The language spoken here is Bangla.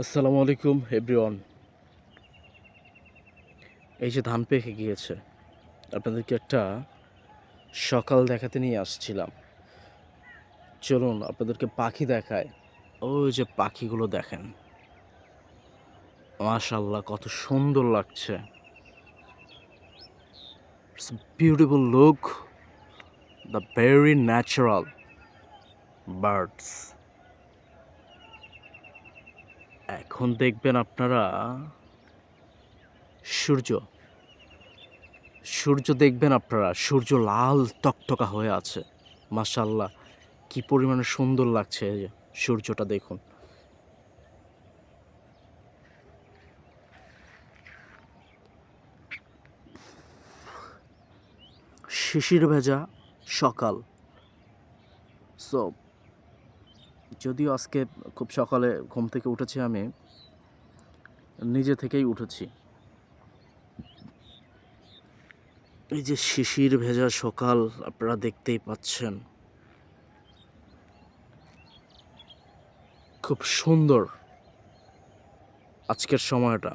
আসসালামু আলাইকুম এভরিওয়ান এই যে ধান পেকে গিয়েছে, আপনাদেরকে একটা সকাল দেখাতে নিয়ে আসছিলাম। চলুন, আপনাদেরকে পাখি দেখায়। ওই যে পাখিগুলো দেখেন। মাশাল্লাহ কত সুন্দর লাগছে। Beautiful look the very natural birds এখন দেখবেন আপনারা সূর্য। সূর্য দেখবেন আপনারা, সূর্য লাল টকটকা হয়ে আছে। মাশাল্লাহ কি পরিমাণে সুন্দর লাগছে সূর্যটা দেখুন। শিশির ভেজা সকাল। সো যদিও আজকে খুব সকালে ঘুম থেকে উঠেছি আমি, নিজে থেকেই উঠেছি। এই যে শিশির ভেজা সকাল আপনারা দেখতেই পাচ্ছেন। খুব সুন্দর আজকের সময়টা।